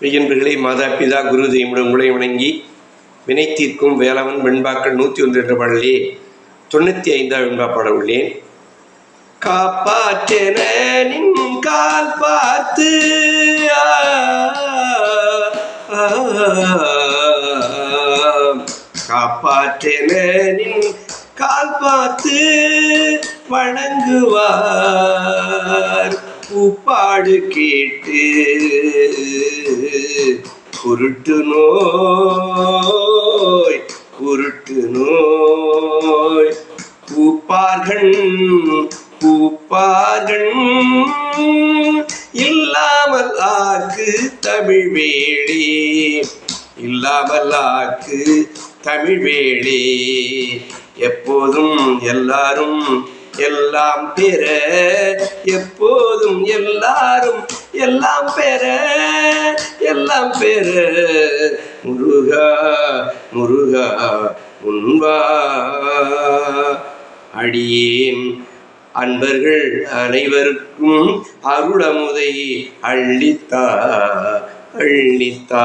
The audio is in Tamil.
மெய்யன்பர்களே மாதா பிதா குரு தெய்வம் உங்களை வணங்கி வினை தீர்க்கும் வேலவன் வெண்பாக்கள் நூற்றி ஒன்று என்ற பாடலே தொண்ணூற்றி ஐந்தாம் வெண்பா பாட உள்ளேன். காப்பாற்றென கால் பார்த்து ஆ, கால் பார்த்து வணங்குவார். உப்பாடு கேட்டு குருட்டு நோய் குருட்டு நோய். பூப்பார்கள் பூப்பார்கள் இல்லாமல் ஆக்கு தமிழ் வேளி இல்லாமல் ஆக்கு தமிழ் வேளி எப்போதும் எல்லாரும் எல்லாம் பெற எப்போதும் எல்லாரும் எல்லாம் பெற எல்லாம் பெற. முருகா முருகா முன்வா. அடியேன் அன்பர்கள் அனைவருக்கும் அருளமுதை அள்ளித்தா அள்ளித்தா.